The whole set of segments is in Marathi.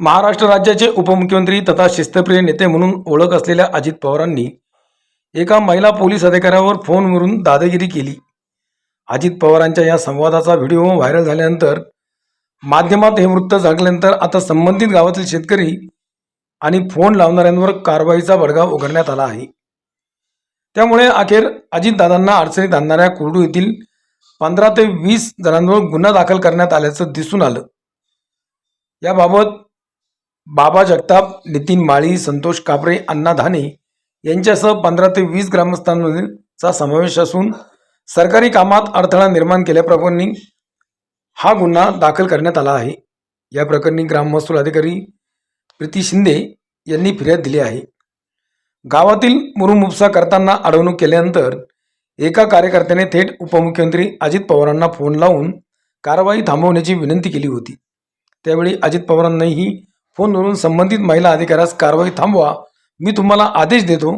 महाराष्ट्र राज्याचे उपमुख्यमंत्री तथा शिस्तप्रिय नेते म्हणून ओळख असलेल्या अजित पवारांनी एका महिला पोलीस अधिकाऱ्यावर फोनवरून दादागिरी केली. अजित पवारांच्या या संवादाचा व्हिडिओ व्हायरल झाल्यानंतर माध्यमात हे वृत्त झाकल्यानंतर आता संबंधित गावातील शेतकरी आणि फोन लावणाऱ्यांवर कारवाईचा बडगा उघडण्यात आला आहे. त्यामुळे अखेर अजितदादांना अडचणीत आणणाऱ्या कुर्डू येथील पंधरा ते वीस जणांवर गुन्हा दाखल करण्यात आल्याचं दिसून आलं. याबाबत बाबा जगताप नितीन माळी संतोष कापरे अण्णा धाने यांच्यासह पंधरा ते वीस ग्रामस्थांचा समावेश असून सरकारी कामात अडथळा निर्माण केल्याप्रकरणी हा गुन्हा दाखल करण्यात आला आहे. या प्रकरणी ग्राममहसूल अधिकारी प्रीती शिंदे यांनी फिर्याद दिली आहे. गावातील मुरुमुपसा करताना अडवणूक केल्यानंतर एका कार्यकर्त्याने थेट उपमुख्यमंत्री अजित पवारांना फोन लावून कारवाई थांबवण्याची विनंती केली होती. त्यावेळी अजित पवारांनीही फोनवरून संबंधित महिला अधिकाऱ्यास कारवाई थांबवा मी तुम्हाला आदेश देतो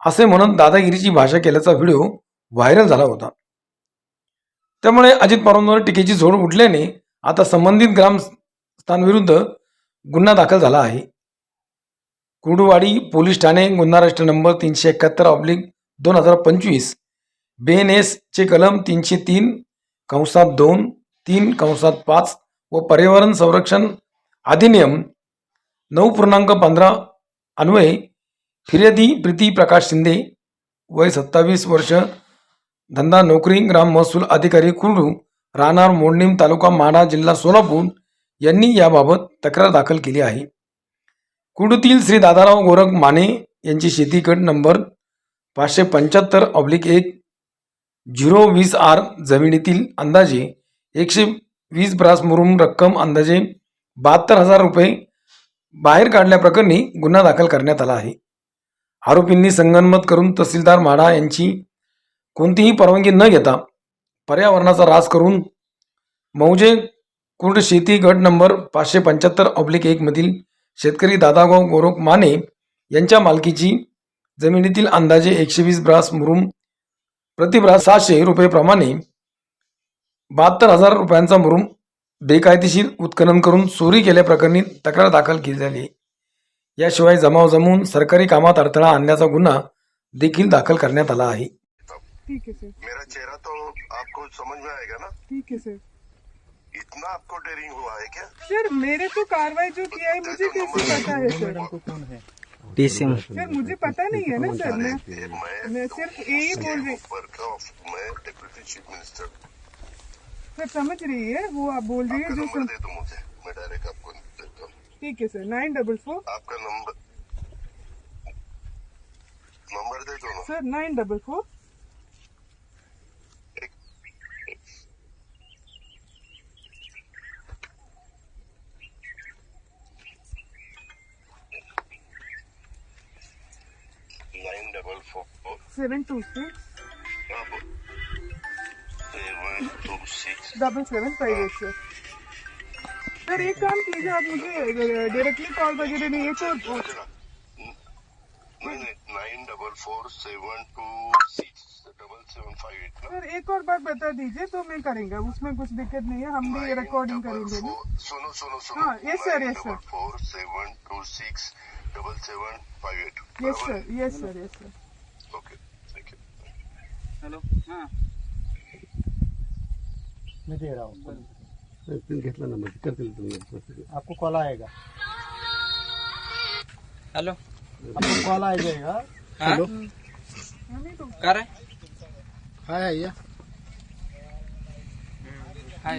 असे म्हणून दादागिरीची भाषा केल्याचा व्हिडिओ व्हायरल झाला होता. त्यामुळे अजित पवारांवर टीकेची झोड उठल्याने आता संबंधित ग्रामस्थांविरुद्ध गुन्हा दाखल झाला आहे. कुर्डुवाडी पोलीस ठाणे गुन्हा राष्ट्र नंबर तीनशे एकाहत्तर ऑब्लिक दोन हजार पंचवीस बी एन एसचे कलम तीनशे तीन कंसात दोन तीन कंसात पाच व पर्यावरण संरक्षण अधिनियम नऊ पूर्णांक पंधरा. अन्वये फिर्यादी प्रीती प्रकाश शिंदे वय सत्तावीस वर्ष धंदा नोकरी ग्राम महसूल अधिकारी कुर्डू राहणार मोडणीम तालुका माढा जिल्हा सोलापूर यांनी याबाबत तक्रार दाखल केली आहे. कुर्डूतील श्री दादाराव गोरख माने यांची शेती गट नंबर पाचशे पंच्याहत्तर ऑब्लिक एक झिरो वीस आर जमिनीतील अंदाजे एकशे वीस ब्रास मुरुम रक्कम अंदाजे बहात्तर हजार रुपये बाहेर काढल्याप्रकरणी गुन्हा दाखल करण्यात आला आहे. आरोपींनी संगनमत करून तहसीलदार माढा यांची कोणतीही परवानगी न घेता पर्यावरणाचा रास करून मौजे कुर्ड शेती गट नंबर पाचशे पंच्याहत्तर ऑब्लिक एकमधील शेतकरी दादागाव गोरख माने यांच्या मालकीची जमिनीतील अंदाजे एकशे वीस ब्रास मुरुम प्रतिब्रास सहाशे रुपयेप्रमाणे बहात्तर हजार रुपयांचा मुरुम बेकायदेशीर उत्खनन करून चोरी केल्याप्रकरणी तक्रार दाखल केली झाली. याशिवाय जमाव जमवून सरकारी कामात अडथळा आणण्याचा गुन्हा देखील दाखल करण्यात आला आहे. ठीक है सर मेरा चेहरा तो आपको समझ में आएगा ना? ठीक है सर इतना आपको डेरिंग हुआ है क्या? सर मेरे को कार्रवाई जो किया है मुझे कैसे पता है सर डीसीएम सर मुझे पता नहीं है ना सर मैं सिर्फ़ यही बोल रही मैं डिप्यूटी चीफ मिनिस्टर सर समझ रही है? वो आप बोल रही है जो सर दे दो मुझे। मैं डायरेक्ट आपको ठीक है सर नाइन डबल फोर। आपका नंबर नंबर दे दो ना। Sir nine double four. Nine double four. Seven two six. Double seven five eight sir sir एक काम कीजिए आप मुझे डायरेक्टली कॉल वगैरह नहीं है नहीं nine double four seven two six double seven five eight sir एक और बात बता दीजिए तो मैं करेंगे उसमें कुछ दिक्कत नहीं है हम भी रिकॉर्डिंग करेंगे ना? सुनो सुनो सुनो। हाँ, yes, sir, yes, sir. Four seven two six double seven five eight yes sir yes sir yes sir okay thank you hello हाँ। मैं दे रहा हूँ। घेतला नंबर करतील तुम्ही आपको कॉल आएगा। हेलो. आपको कॉल आ जाएगा हेलो. कर रहे हाय भैया हाय